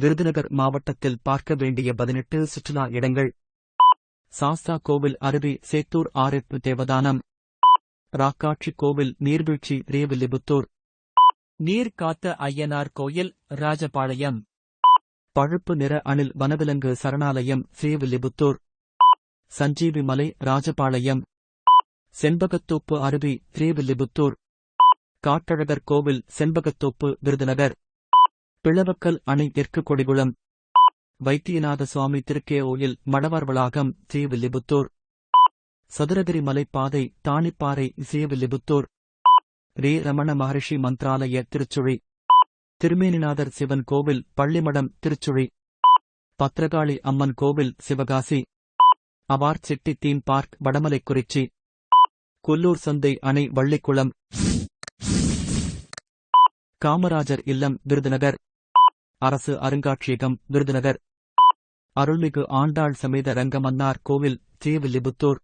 விருதுநகர் மாவட்டத்தில் பார்க்க வேண்டிய பதினெட்டு சுற்றுலா இடங்கள். சாஸ்தா கோவில் அருவி சேத்தூர் ஆரிப்பு தேவதானம். ராக்காட்சி கோவில் நீர்வீழ்ச்சி ரேவில்லிபுத்தூர் நீர் காத்த ஐயனார் கோயில் ராஜபாளையம். பழுப்பு நிற அணில் வனவிலங்கு சரணாலயம் ஸ்ரீவில்லிபுத்தூர். சஞ்சீவி மலை ராஜபாளையம். செண்பகத்தோப்பு அருவி ஸ்ரீவில்லிபுத்தூர். காட்டழகர் கோவில் செண்பகத்தோப்பு விருதுநகர். பிளவக்கல் அணை தெற்கு கொடிகுளம். வைத்தியநாத சுவாமி திருக்கேஓயில் மடவார் வளாகம் ஸ்ரீவில்லிபுத்தூர் சதுரகிரி மலைப்பாதை தானிப்பாறை ஸ்ரீவில்லிபுத்தூர் ரே. ரமண மகரிஷி மந்திராலய திருச்சுழி. திருமேனிநாதர் சிவன் கோவில் பள்ளிமடம் திருச்சுழி. பத்ரகாளி அம்மன் கோவில் Sivakasi. Aware city theme park Vadamalaikurichi. Kollur சந்தை அணை வள்ளிக்குளம். காமராஜர் இல்லம் விருதுநகர். அரசு அருங்காட்சியகம் விருதுநகர். அருள்மிகு ஆண்டாள் சமேத ரங்கமன்னார் கோவில் ஸ்ரீவில்லிபுத்தூர்